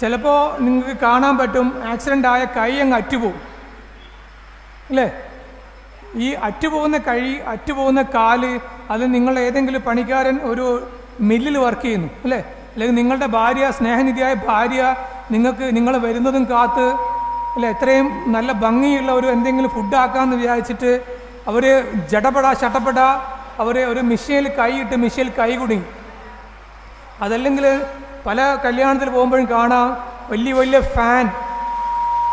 ചിലപ്പോൾ നിങ്ങൾക്ക് കാണാൻ പറ്റും ആക്സിഡന്റ് ആയ കൈ അങ്ങ് അറ്റുപോകും. അല്ലേ? ഈ അറ്റുപോകുന്ന കൈ അറ്റുപോകുന്ന കാൽ അത് നിങ്ങൾ ഏതെങ്കിലും പണിക്കാരൻ ഒരു മില്ലിൽ വർക്ക് ചെയ്യുന്നു അല്ലേ? അല്ലെങ്കിൽ നിങ്ങളുടെ ഭാര്യ സ്നേഹനിധിയായ ഭാര്യ നിങ്ങൾക്ക് നിങ്ങൾ വരുന്നതും കാത്ത് അല്ലെ? എത്രയും നല്ല ഭംഗിയുള്ള ഒരു എന്തെങ്കിലും ഫുഡ് ആക്കാമെന്ന് വിചാരിച്ചിട്ട് അവർ ജടപട ചട്ടപ്പട അവർ ഒരു മിഷീനിൽ കൈയിട്ട് മിഷീനിൽ കൈ കുടുങ്ങി. അതല്ലെങ്കിൽ പല കല്യാണത്തിൽ പോകുമ്പോഴും കാണാം വലിയ വലിയ ഫാൻ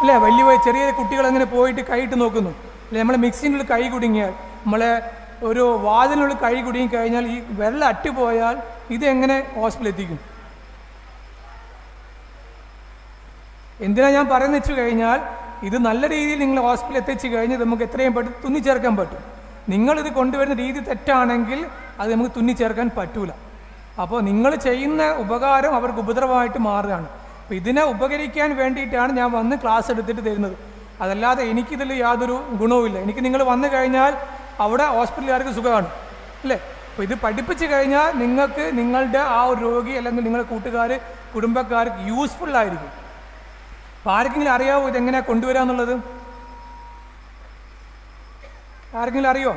അല്ലേ? വലിയ വലിയ ചെറിയ കുട്ടികൾ അങ്ങനെ പോയിട്ട് കൈയിട്ട് നോക്കുന്നു. അല്ലെ? നമ്മളെ മിക്സിനുള്ളിൽ കൈ കുടുങ്ങിയാൽ നമ്മളെ ഒരു വാതിലിനുള്ളിൽ കൈ കുടുങ്ങി കഴിഞ്ഞാൽ ഈ വെള്ളം അറ്റുപോയാൽ ഇതെങ്ങനെ ഹോസ്പിറ്റലിൽ എത്തിക്കും? എന്തിനാ ഞാൻ പറയുന്ന വെച്ച് കഴിഞ്ഞാൽ ഇത് നല്ല രീതിയിൽ നിങ്ങൾ ഹോസ്പിറ്റലിൽ എത്തിച്ചു കഴിഞ്ഞാൽ നമുക്ക് എത്രയും പെട്ടെന്ന് തുന്നിച്ചേർക്കാൻ പറ്റും. നിങ്ങളിത് കൊണ്ടുവരുന്ന രീതി തെറ്റാണെങ്കിൽ അത് നമുക്ക് തുന്നിച്ചേർക്കാൻ പറ്റൂല. അപ്പോൾ നിങ്ങൾ ചെയ്യുന്ന ഉപകാരം അവർക്ക് ഉപദ്രവമായിട്ട് മാറുകയാണ്. അപ്പോൾ ഇതിനെ ഉപകരിക്കാൻ വേണ്ടിയിട്ടാണ് ഞാൻ വന്ന് ക്ലാസ് എടുത്തിട്ട് തരുന്നത്. അതല്ലാതെ എനിക്കിതിൽ യാതൊരു ഗുണവുമില്ല എനിക്ക് നിങ്ങൾ വന്നു കഴിഞ്ഞാൽ അവിടെ ഹോസ്പിറ്റലുകാർക്ക് സുഖമാണ്. അല്ലേ? അപ്പോൾ ഇത് പഠിപ്പിച്ചു കഴിഞ്ഞാൽ നിങ്ങൾക്ക് നിങ്ങളുടെ ആ ഒരു രോഗി അല്ലെങ്കിൽ നിങ്ങളുടെ കൂട്ടുകാർ കുടുംബക്കാർക്ക് യൂസ്ഫുൾ ആയിരിക്കും. അപ്പോൾ ആർക്കെങ്കിലും അറിയാവോ ഇതെങ്ങനെയാണ് കൊണ്ടുവരാന്നുള്ളത് ആർക്കെങ്കിലും അറിയോ?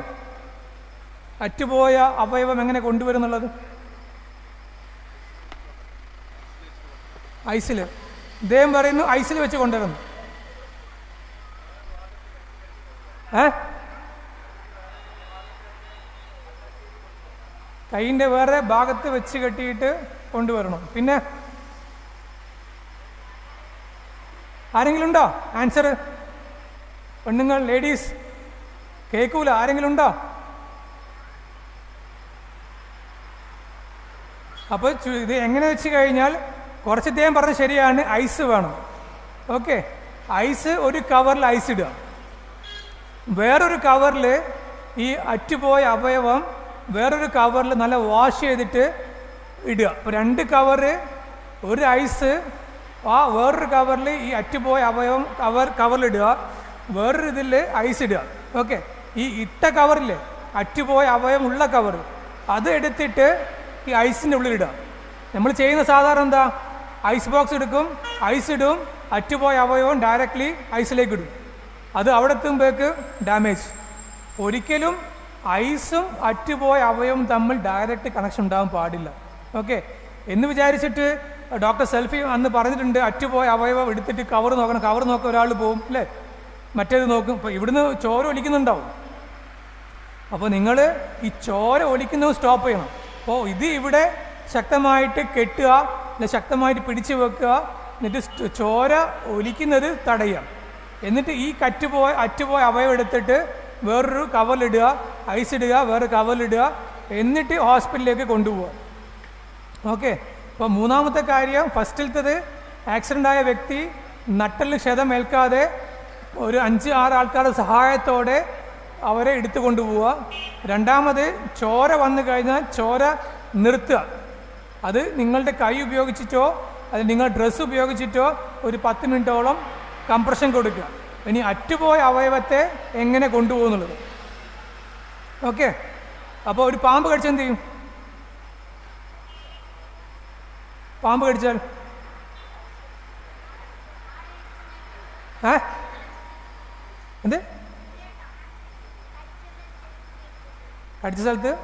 അറ്റുപോയ അവയവം എങ്ങനെ കൊണ്ടുവരുന്നുള്ളത് ഐസിൽ ഇദ്ദേഹം പറയുന്നു ഐസിൽ വെച്ച് കൊണ്ടുവരുന്നു. ഏ? കൈയിന്റെ വേറെ ഭാഗത്ത് വെച്ച് കെട്ടിയിട്ട് കൊണ്ടുവരണം. പിന്നെ? ആരെങ്കിലും ഉണ്ടോ? ആൻസർ പെണ്ണുങ്ങൾ ലേഡീസ്? കേൾക്കൂല. ആരെങ്കിലും ഉണ്ടോ? അപ്പോൾ ഇത് എങ്ങനെ വെച്ച് കഴിഞ്ഞാൽ കുറച്ച് ഇദ്ദേഹം പറഞ്ഞത് ശരിയാണ് ഐസ് വേണം. ഓക്കെ. ഐസ് ഒരു കവറിൽ ഐസ് ഇടുക. വേറൊരു കവറിൽ ഈ അറ്റുപോയ അവയവം വേറൊരു കവറിൽ നല്ല വാഷ് ചെയ്തിട്ട് ഇടുക. അപ്പോൾ രണ്ട് കവറ് ഒരു ഐസ് ആ വേറൊരു കവറിൽ ഈ അറ്റുപോയ അവയവം കവർ കവറിലിടുക വേറൊരു ഇതിൽ ഐസ് ഇടുക. ഓക്കെ. ഈ ഇട്ട കവറിൽ അറ്റുപോയ അവയവം ഉള്ള കവർ അത് എടുത്തിട്ട് ഈ ഐസിന്റെ ഉള്ളിലിടുക നമ്മൾ ചെയ്യുന്ന സാധാരണ എന്താ? ഐസ് ബോക്സ് എടുക്കും ഐസ് ഇടും അറ്റുപോയ അവയവം ഡയറക്റ്റ്ലി ഐസിലേക്ക് ഇടും. അത് അവിടെ എത്തുമ്പോഴേക്ക് ഡാമേജ് ഒരിക്കലും ഐസും അറ്റുപോയ അവയവും തമ്മിൽ ഡയറക്റ്റ് കണക്ഷൻ ഉണ്ടാകാൻ പാടില്ല. ഓക്കെ എന്ന് വിചാരിച്ചിട്ട് ഡോക്ടർ സെൽഫി അന്ന് പറഞ്ഞിട്ടുണ്ട് അറ്റുപോയ അവയവം എടുത്തിട്ട് കവർ നോക്കണം കവർ നോക്കാൻ ഒരാൾ പോകും അല്ലേ? മറ്റേത് നോക്കും. ഇപ്പോൾ ഇവിടുന്ന് ചോര ഒലിക്കുന്നുണ്ടാവും. അപ്പോൾ നിങ്ങൾ ഈ ചോര ഒലിക്കുന്നത് സ്റ്റോപ്പ് ചെയ്യണം. അപ്പോൾ ഇത് ഇവിടെ ശക്തമായിട്ട് കെട്ടുക ശക്തമായിട്ട് പിടിച്ചു വെക്കുക. എന്നിട്ട് ചോര ഒലിക്കുന്നത് തടയുക. എന്നിട്ട് ഈ കറ്റുപോയ അറ്റുപോയ അവയവം എടുത്തിട്ട് വേറൊരു കവറിലിടുക ഐസ് ഇടുക. വേറെ കവറിലിടുക എന്നിട്ട് ഹോസ്പിറ്റലിലേക്ക് കൊണ്ടുപോവുക. ഓക്കെ അപ്പോൾ മൂന്നാമത്തെ കാര്യം ഫസ്റ്റിലത്തത് ആക്സിഡന്റ് ആയ വ്യക്തി നട്ടലിന് ക്ഷതമേൽക്കാതെ ഒരു അഞ്ച് ആറ് ആൾക്കാരുടെ സഹായത്തോടെ അവരെ എടുത്തു കൊണ്ടുപോവുക. രണ്ടാമത് ചോര വന്നു കഴിഞ്ഞാൽ ചോര നിർത്തുക. അത് നിങ്ങളുടെ കൈ ഉപയോഗിച്ചിട്ടോ അത് നിങ്ങൾ ഡ്രസ്സ് ഉപയോഗിച്ചിട്ടോ ഒരു പത്ത് മിനിറ്റോളം കംപ്രഷൻ കൊടുക്കുക. ഇനി അറ്റുപോയ അവയവത്തെ എങ്ങനെ കൊണ്ടുപോകുന്നുള്ളത്? ഓക്കെ? അപ്പോൾ ഒരു പാമ്പ് കടിച്ചെന്ത് ചെയ്യും? പാമ്പ് കടിച്ചാൽ? ഏ? എന്ത്? കടിച്ച സ്ഥലത്ത്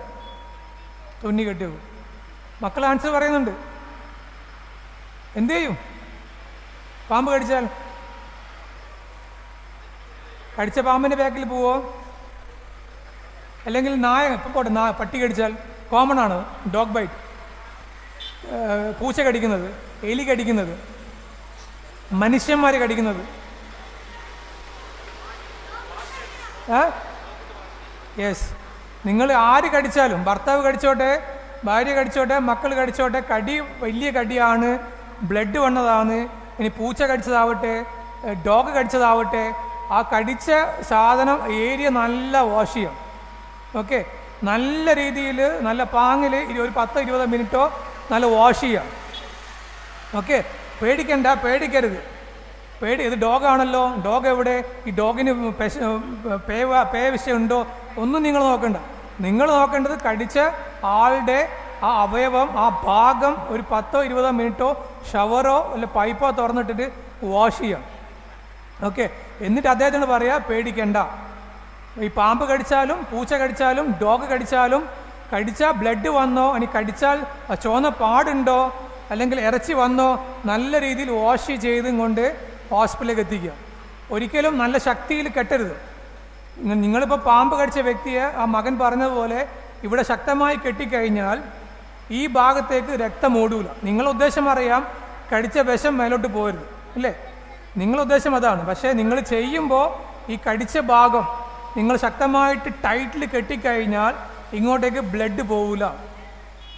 തുന്നി കെട്ടി മക്കൾ ആൻസർ പറയുന്നുണ്ട്. എന്ത് ചെയ്യും? പാമ്പ് കടിച്ചാൽ? കടിച്ച പാമ്പിന്റെ ബാക്കിൽ പോവോ? അല്ലെങ്കിൽ നായ ഇപ്പം പോട്ടെ നാ പട്ടി കടിച്ചാൽ? കോമൺ ആണ് ഡോഗ് ബൈറ്റ് പൂച്ച കടിക്കുന്നത് എലി കടിക്കുന്നത് മനുഷ്യന്മാരെ കടിക്കുന്നത്. യെസ് നിങ്ങൾ ആര് കടിച്ചാലും ഭർത്താവ് കടിച്ചോട്ടെ ഭാര്യ കടിച്ചോട്ടെ മക്കൾ കടിച്ചോട്ടെ കടി വലിയ കടിയാണ്. ബ്ലഡ് വന്നതാണ്. ഇനി പൂച്ച കടിച്ചതാവട്ടെ ഡോഗ് കടിച്ചതാവട്ടെ ആ കടിച്ച സാധനം ഏരിയ നല്ല വാഷ് ചെയ്യാം ഓക്കെ? നല്ല രീതിയിൽ നല്ല പാങ്ങിൽ ഒരു പത്ത് ഇരുപത് മിനിറ്റോ നല്ല വാഷ് ചെയ്യാം ഓക്കെ? പേടിക്കണ്ട പേടിക്കരുത്. പേടി ഇത് ഡോഗാണല്ലോ. ഡോഗ് എവിടെ? ഈ ഡോഗിന് പേ പേ വിഷയമുണ്ടോ? ഒന്നും നിങ്ങൾ നോക്കണ്ട. നിങ്ങൾ നോക്കേണ്ടത് കടിച്ച ആളുടെ ആ അവയവം ആ ഭാഗം ഒരു പത്തോ ഇരുപതോ മിനിറ്റോ ഷവറോ അല്ല പൈപ്പോ തുറന്നിട്ടിട്ട് വാഷ് ചെയ്യാം ഓക്കെ. എന്നിട്ട് അദ്ദേഹത്തിന് പറയാ പേടിക്കണ്ട. ഈ പാമ്പ് കടിച്ചാലും പൂച്ച കടിച്ചാലും ഡോഗ് കടിച്ചാലും കടിച്ചാൽ ബ്ലഡ് വന്നോ അനി കടിച്ചാൽ ചുവന്ന പാടുണ്ടോ അല്ലെങ്കിൽ ഇറച്ചി വന്നോ നല്ല രീതിയിൽ വാഷ് ചെയ്തും കൊണ്ട് ഹോസ്പിറ്റലിലേക്ക് എത്തിക്കുക. ഒരിക്കലും നല്ല ശക്തിയിൽ കെട്ടരുത്. നിങ്ങളിപ്പോൾ പാമ്പ് കടിച്ച വ്യക്തിയെ ആ മകൻ പറഞ്ഞതുപോലെ ഇവിടെ ശക്തമായി കെട്ടിക്കഴിഞ്ഞാൽ ഈ ഭാഗത്തേക്ക് രക്തം ഓടൂല. നിങ്ങളുടെ ഉദ്ദേശം അറിയാം കടിച്ച വിഷം മേലോട്ട് പോരുത് അല്ലേ? നിങ്ങളുടെ ഉദ്ദേശം അതാണ്. പക്ഷേ നിങ്ങൾ ചെയ്യുമ്പോൾ ഈ കടിച്ച ഭാഗം നിങ്ങൾ ശക്തമായിട്ട് ടൈറ്റിൽ കെട്ടിക്കഴിഞ്ഞാൽ ഇങ്ങോട്ടേക്ക് ബ്ലഡ് പോവില്ല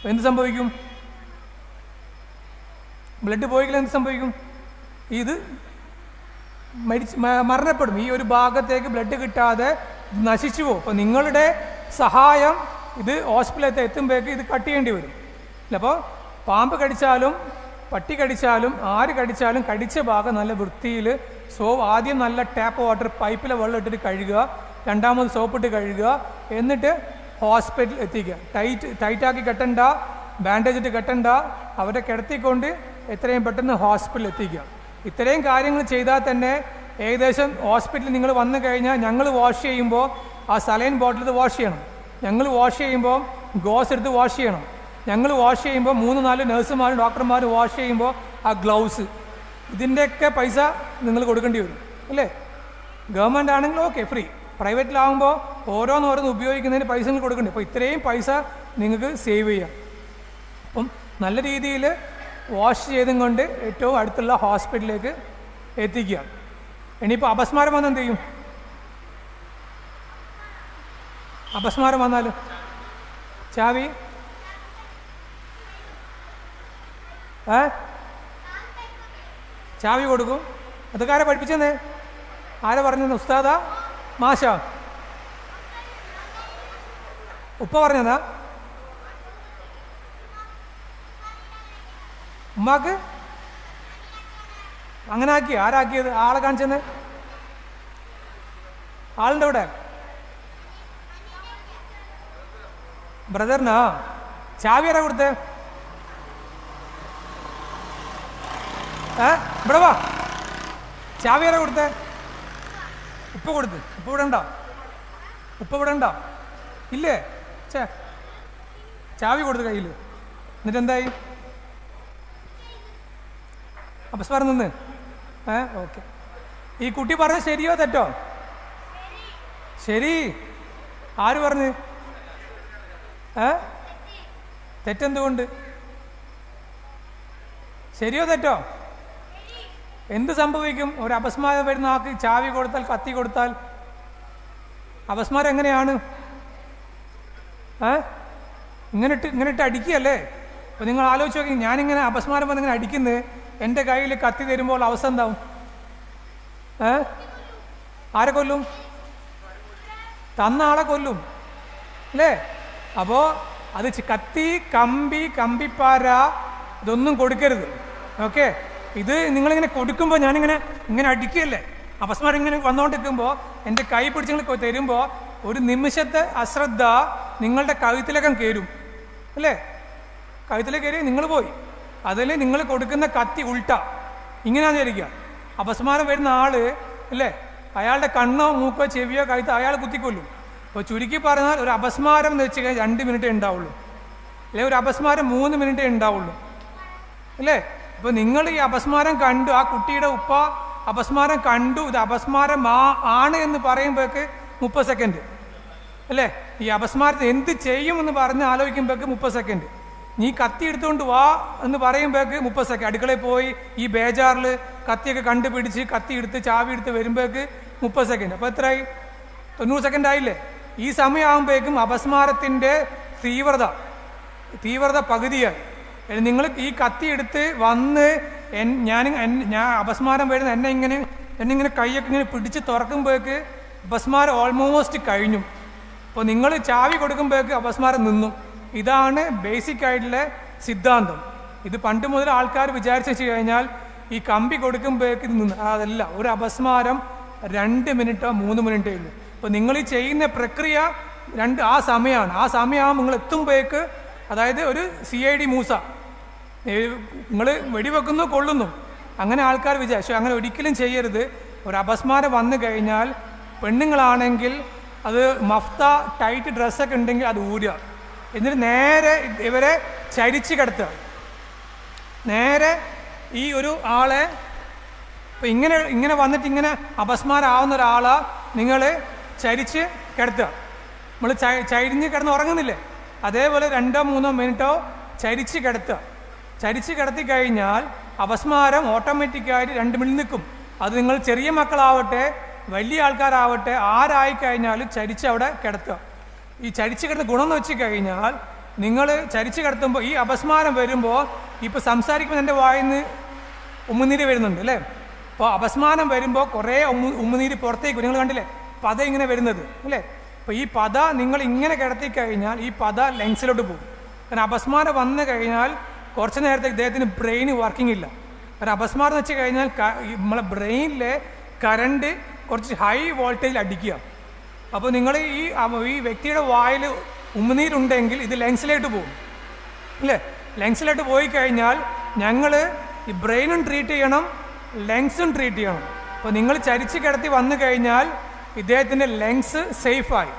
എന്ത് സംഭവിക്കും? ബ്ലഡ് പോയെങ്കിൽ എന്ത് സംഭവിക്കും? ഇത് മരിച്ച് മരണപ്പെടും. ഈ ഒരു ഭാഗത്തേക്ക് ബ്ലഡ് കിട്ടാതെ നശിച്ചു പോകും. അപ്പോൾ നിങ്ങളുടെ സഹായം ഇത് ഹോസ്പിറ്റലിൽ എത്തുമ്പോഴേക്ക് ഇത് കട്ട് ചെയ്യേണ്ടി വരും. അപ്പോൾ പാമ്പ് കടിച്ചാലും പട്ടി കടിച്ചാലും ആര് കടിച്ചാലും കടിച്ച ഭാഗം നല്ല വൃത്തിയിൽ സോ ആദ്യം നല്ല ടാപ്പ് വാട്ടർ പൈപ്പിലെ വെള്ളം ഇട്ടിട്ട് കഴുകുക രണ്ടാമത് സോപ്പിട്ട് കഴുകുക എന്നിട്ട് ഹോസ്പിറ്റലിൽ എത്തിക്കുക. ടൈറ്റ് ടൈറ്റാക്കി കെട്ടണ്ട ബാൻഡേജ് ഇട്ട് കെട്ടണ്ട അവരെ കിടത്തിക്കൊണ്ട് എത്രയും പെട്ടെന്ന് ഹോസ്പിറ്റലിൽ എത്തിക്കുക. ഇത്രയും കാര്യങ്ങൾ ചെയ്താൽ തന്നെ ഏകദേശം ഹോസ്പിറ്റലിൽ നിങ്ങൾ വന്നു കഴിഞ്ഞാൽ ഞങ്ങൾ വാഷ് ചെയ്യുമ്പോൾ ആ സലൈൻ ബോട്ടിൽ വാഷ് ചെയ്യണം. ഞങ്ങൾ വാഷ് ചെയ്യുമ്പോൾ ഗോസ് എടുത്ത് വാഷ് ചെയ്യണം. ഞങ്ങൾ വാഷ് ചെയ്യുമ്പോൾ മൂന്ന് നാല് നഴ്സുമാരും ഡോക്ടർമാരും വാഷ് ചെയ്യുമ്പോൾ ആ ഗ്ലൗസ് ഇതിന്റെയൊക്കെ പൈസ നിങ്ങൾ കൊടുക്കേണ്ടി വരും. അല്ലേ? ഗവൺമെന്റ് ആണെങ്കിൽ ഓക്കെ ഫ്രീ പ്രൈവറ്റിലാവുമ്പോൾ ഓരോന്നോരോന്ന് ഉപയോഗിക്കുന്നതിന് പൈസ നിങ്ങൾ കൊടുക്കേണ്ടി അപ്പോൾ ഇത്രയും പൈസ നിങ്ങൾക്ക് സേവ് ചെയ്യാം. അപ്പം നല്ല രീതിയിൽ വാഷ് ചെയ്തും കൊണ്ട് ഏറ്റവും അടുത്തുള്ള ഹോസ്പിറ്റലിലേക്ക് എത്തിക്കുക. ഇനിയിപ്പോൾ അപസ്മാരം വന്നാൽ എന്ത് ചെയ്യും? അപസ്മാരം വന്നാൽ ചാവി? ഏ? ചാവി കൊടുക്കും. അതൊക്കെ ആരെ പഠിപ്പിച്ചെന്നേ? ആരെ പറഞ്ഞത് ഉസ്താദ? മാഷ? ഉപ്പ പറഞ്ഞതാ ഉമ്മാക്ക്? അങ്ങനെ ആക്കി ആരാക്കിയത്? ആളെ കാണിച്ചെന്ന്? ആളുടെ ഇവിടെ. ബ്രദറിനാ? ചാവി ആരാ കൊടുത്തേ? ഏ? ഇവിടെ വാ. ചാവി ആരാ കൊടുത്തേ? ഉപ്പ് കൊടുത്ത്. ഉപ്പ് ഇവിടെ ഉപ്പ് ഇവിടെ ഉണ്ടോ? ഇല്ലേ? ചേ ചാവി കൊടുത്ത് കയ്യിൽ എന്നിട്ട് എന്തായി? അപസ്മാരം നിന്ന്. ഏ ഓക്കെ. ഈ കുട്ടി പറഞ്ഞ ശരിയോ തെറ്റോ? ശരി. ആര് പറഞ്ഞ്? ഏ? തെറ്റെന്തുകൊണ്ട്? ശരിയോ തെറ്റോ? എന്ത് സംഭവിക്കും? ഒരു അപസ്മാരം വരുന്ന ആൾക്ക് ചാവി കൊടുത്താൽ കത്തി കൊടുത്താൽ അപസ്മാരം എങ്ങനെയാണ് ഏ? ഇങ്ങനെ ഇട്ട് ഇങ്ങനെ ഇട്ട് അടിക്കുകയല്ലേ? അപ്പോൾ നിങ്ങൾ ആലോചിച്ച് നോക്കി ഞാനിങ്ങനെ അപസ്മാരം വന്നിങ്ങനെ അടിക്കുന്നത് എന്റെ കയ്യിൽ കത്തി തരുമ്പോൾ അവസ്ഥ എന്താവും? ഏ? ആരെ കൊല്ലും? തന്ന ആളെ കൊല്ലും. അല്ലേ? അപ്പോൾ അത് കത്തി കമ്പി കമ്പിപ്പാര ഇതൊന്നും കൊടുക്കരുത്. ഓക്കെ? ഇത് നിങ്ങളിങ്ങനെ കൊടുക്കുമ്പോൾ ഞാനിങ്ങനെ ഇങ്ങനെ അടിക്കുകയല്ലേ? അപസ്മാരം ഇങ്ങനെ വന്നുകൊണ്ടിരിക്കുമ്പോൾ എന്റെ കൈ പിടിച്ച് തരുമ്പോൾ ഒരു നിമിഷത്തെ അശ്രദ്ധ നിങ്ങളുടെ കഴുത്തിലേക്കും കയറും അല്ലേ? കഴുത്തിലേക്ക് കയറി നിങ്ങൾ പോയി. അതിൽ നിങ്ങൾ കൊടുക്കുന്ന കത്തി ഉൾട്ട. ഇങ്ങനെയാണ് വിചാരിക്കുക. അപസ്മാരം വരുന്ന ആൾ അല്ലേ? അയാളുടെ കണ്ണോ മൂക്കോ ചെവിയോ കഴുത്തോ അയാൾ കുത്തിക്കൊല്ലും. അപ്പോൾ ചുരുക്കി പറഞ്ഞാൽ ഒരു അപസ്മാരം എന്ന് വെച്ച് കഴിഞ്ഞാൽ രണ്ട് മിനിറ്റേ ഉണ്ടാവുള്ളൂ. അല്ലെ ഒരു അപസ്മാരം മൂന്ന് മിനിറ്റേ ഉണ്ടാവുള്ളൂ. അല്ലേ? അപ്പോൾ നിങ്ങൾ ഈ അപസ്മാരം കണ്ടു ആ കുട്ടിയുടെ ഉപ്പ അപസ്മാരം കണ്ടു ഇത് അപസ്മാരം ആ- ആണ് എന്ന് പറയുമ്പോഴേക്ക് മുപ്പത് സെക്കൻഡ്. അല്ലേ? ഈ അപസ്മാരത്തെ എന്ത് ചെയ്യുമെന്ന് പറഞ്ഞ് ആലോചിക്കുമ്പോഴേക്ക് മുപ്പത് സെക്കൻഡ്. നീ കത്തി എടുത്തുകൊണ്ട് വാ എന്ന് പറയുമ്പോഴേക്ക് മുപ്പത് സെക്കൻഡ് അടുക്കളയിൽ പോയി ഈ ബേജാറിൽ കത്തിയൊക്കെ കണ്ടുപിടിച്ച് കത്തി എടുത്ത് ചാവി എടുത്ത് വരുമ്പോഴേക്ക് മുപ്പത് സെക്കൻഡ് അപ്പോൾ എത്രയായി? തൊണ്ണൂറ് സെക്കൻഡ് ആയില്ലേ? ഈ സമയമാകുമ്പോഴേക്കും അപസ്മാരത്തിന്റെ തീവ്രത തീവ്രത പകുതിയായി. നിങ്ങൾ ഈ കത്തി എടുത്ത് വന്ന് എൻ ഞാൻ ഞാൻ അപസ്മാരം വരുന്ന എന്നെ ഇങ്ങനെ എന്നെ ഇങ്ങനെ കൈയൊക്കെ ഇങ്ങനെ പിടിച്ച് തുറക്കുമ്പോഴേക്ക് അപസ്മാരം ഓൾമോസ്റ്റ് കഴിഞ്ഞു. അപ്പോൾ നിങ്ങൾ ചാവി കൊടുക്കുമ്പോഴേക്ക് അപസ്മാരം നിന്നു. ഇതാണ് ബേസിക് ആയിട്ടുള്ള സിദ്ധാന്തം. ഇത് പണ്ട് മുതൽ ആൾക്കാർ വിചാരിച്ചു വെച്ച് കഴിഞ്ഞാൽ ഈ കമ്പി കൊടുക്കുമ്പോഴേക്ക് നിന്ന് അതല്ല ഒരു അപസ്മാരം രണ്ട് മിനിറ്റോ മൂന്ന് മിനിറ്റേ ഉള്ളൂ അപ്പോൾ നിങ്ങൾ ഈ ചെയ്യുന്ന പ്രക്രിയ രണ്ട് ആ സമയമാണ്. ആ സമയമാകുമ്പോൾ നിങ്ങൾ എത്തുമ്പോഴേക്ക് അതായത് ഒരു സി ഐ ഡി മൂസ. നിങ്ങൾ വെടിവെക്കുന്നു കൊള്ളുന്നു. അങ്ങനെ ആൾക്കാർ വിചാരിച്ചു അങ്ങനെ ഒരിക്കലും ചെയ്യരുത്. ഒരു അപസ്മാരം വന്നു കഴിഞ്ഞാൽ പെണ്ണുങ്ങളാണെങ്കിൽ അത് മഫ്ത ടൈറ്റ് ഡ്രസ്സൊക്കെ ഉണ്ടെങ്കിൽ അത് ഊരുക. എന്നിട്ട് നേരെ ഇവരെ ചരിച്ച് കിടത്തുക. നേരെ ഈ ഒരു ആളെ ഇപ്പം ഇങ്ങനെ ഇങ്ങനെ വന്നിട്ട് ഇങ്ങനെ അപസ്മാരാവുന്ന ഒരാളെ നിങ്ങൾ ചരിച്ച് കിടത്തുക. നമ്മൾ ചരിഞ്ഞ് കിടന്ന് ഉറങ്ങുന്നില്ലേ? അതേപോലെ രണ്ടോ മൂന്നോ മിനിറ്റോ ചരിച്ച് കിടത്തുക. ചരിച്ച് കിടത്തി കഴിഞ്ഞാൽ അപസ്മാരം ഓട്ടോമാറ്റിക്കായിട്ട് രണ്ട് മിനിറ്റ് നിൽക്കും. അത് നിങ്ങൾ ചെറിയ മക്കളാവട്ടെ വലിയ ആൾക്കാരാവട്ടെ ആരായി കഴിഞ്ഞാലും ചരിച്ച് അവിടെ കിടത്തുക. ഈ ചരിച്ചു കിടന്ന് ഗുണം എന്ന് വെച്ച് കഴിഞ്ഞാൽ നിങ്ങൾ ചരിച്ചു കിടത്തുമ്പോൾ ഈ അപസ്മാരം വരുമ്പോൾ ഇപ്പോൾ സംസാരിക്കുമ്പോൾ എന്റെ വായിൽ നിന്ന് ഉമ്മുനീര് വരുന്നുണ്ട് അല്ലേ? അപ്പോൾ അപസ്മാനം വരുമ്പോൾ കുറേ ഉമ്മു ഉമ്മുനീര് പുറത്തേക്ക് നിങ്ങൾ കണ്ടില്ലേ? പത ഇങ്ങനെ വരുന്നത് അല്ലേ? അപ്പോൾ ഈ പത നിങ്ങൾ ഇങ്ങനെ കിടത്തി കഴിഞ്ഞാൽ ഈ പത ലെങ്സിലോട്ട് പോകും. കാരണം അപസ്മാരം വന്നു കഴിഞ്ഞാൽ കുറച്ച് നേരത്തേക്ക് ഇദ്ദേഹത്തിന് ബ്രെയിൻ വർക്കിംഗ് ഇല്ല. കാരണം അപസ്മാരം വെച്ച് കഴിഞ്ഞാൽ നമ്മളെ ബ്രെയിനിലെ കറണ്ട് കുറച്ച് ഹൈ വോൾട്ടേജിൽ അടിക്കുക. അപ്പോൾ നിങ്ങൾ ഈ ഈ വ്യക്തിയുടെ വായിൽ ഉമ്മനീരുണ്ടെങ്കിൽ ഇത് ലെങ്സിലേക്ക് പോകും. അല്ലേ? ലെങ്സിലോട്ട് പോയി കഴിഞ്ഞാൽ ഞങ്ങൾ ഈ ബ്രെയിനും ട്രീറ്റ് ചെയ്യണം ലെങ്സും ട്രീറ്റ് ചെയ്യണം. അപ്പോൾ നിങ്ങൾ ചരിച്ച് കിടത്തി വന്നു കഴിഞ്ഞാൽ ഇദ്ദേഹത്തിന്റെ ലെങ്സ് സേഫായി